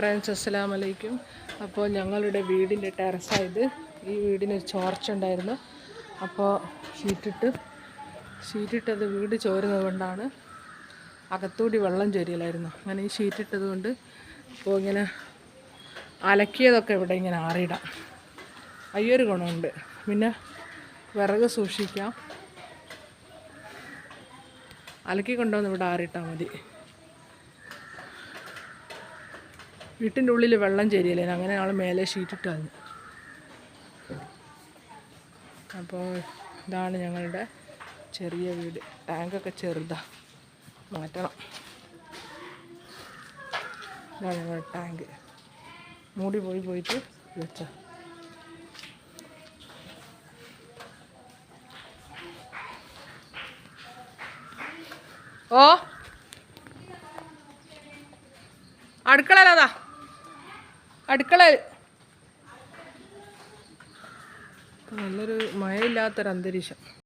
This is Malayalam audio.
ഫ്രണ്ട്സ് അസ്സലാമു വലൈക്കും അപ്പോൾ ഞങ്ങളുടെ വീടിന്റെ ടെറസായത്. ഈ വീടിന് ചോർച്ച ഉണ്ടായിരുന്നു. അപ്പോൾ ഷീറ്റിട്ട് ഷീറ്റിട്ടത് വീട് ചോരുന്നത് കൊണ്ടാണ് അകത്തൂടി വെള്ളം ചൊരിയലായിരുന്നു. അങ്ങനെ ഈ ഷീറ്റിട്ടത് കൊണ്ട് ഇപ്പോൾ ഇങ്ങനെ അലക്കിയതൊക്കെ ഇവിടെ ഇങ്ങനെ ആറിയിടാം. അയ്യൊരു ഗുണമുണ്ട്. പിന്നെ വിറക് സൂക്ഷിക്കാം. അലക്കി കൊണ്ടുവന്ന് ഇവിടെ ആറിയിട്ടാൽ മതി. വീട്ടിന്റെ ഉള്ളിൽ വെള്ളം ചേരിയല്ലേ? അങ്ങനെ ഞങ്ങൾ മേലെ ഷീറ്റിട്ട് കളഞ്ഞു. അപ്പോൾ ഇതാണ് ഞങ്ങളുടെ ചെറിയ വീട്. ടാങ്കൊക്കെ ചെറുതാ. മാറ്റണം. ഇതാണ് ഞങ്ങളുടെ ടാങ്ക് മൂടി പോയി പോയിട്ട് വെച്ച. ഓ. അടുക്കളയിലതാ അടുക്കള. നല്ലൊരു മഴയില്ലാത്തൊരു അന്തരീക്ഷം